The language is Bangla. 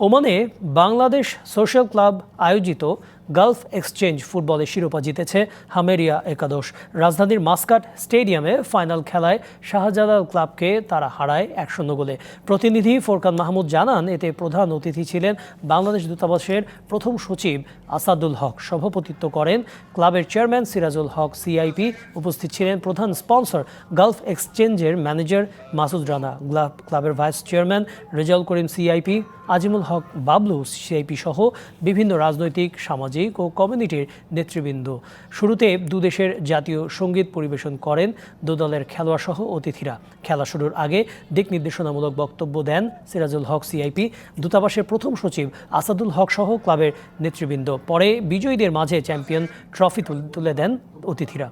ওমানে বাংলাদেশ সোশ্যাল ক্লাব আয়োজিত গালফ এক্সচেঞ্জ ফুটবলে শিরোপা জিতেছে হামেরিয়া একাদশ। রাজধানীর মাস্কাট স্টেডিয়ামে ফাইনাল খেলায় শাহজালাল ক্লাবকে তারা হারায় এক শূন্য গোলে। প্রতিনিধি ফোরকান মাহমুদ জানান, এতে প্রধান অতিথি ছিলেন বাংলাদেশ দূতাবাসের প্রথম সচিব আসাদুল হক। সভাপতিত্ব করেন ক্লাবের চেয়ারম্যান সিরাজুল হক। সিআইপি উপস্থিত ছিলেন প্রধান স্পন্সর গালফ এক্সচেঞ্জের ম্যানেজার মাসুদ রানা। ক্লাবের vice chairman Rezaul Karim CIP, Azimul Haque Bablu CIP সহ বিভিন্ন রাজনৈতিক, সামাজিক ও কমিউনিটির নেতৃবৃন্দ। শুরুতে দুদেশের জাতীয় সংগীত পরিবেশন করেন দুদলের খেলোয়াড় সহ অতিথিরা। খেলা শুরুর আগে দিক নির্দেশনামূলক বক্তব্য দেন সিরাজুল হক সিআইপি। দূতাবাসের প্রথম সচিব আসাদুল হক সহ ক্লাবের নেতৃবৃন্দ। পরে বিজয়ীদের মাঝে চ্যাম্পিয়ন ট্রফি তুলে দেন অতিথিরা।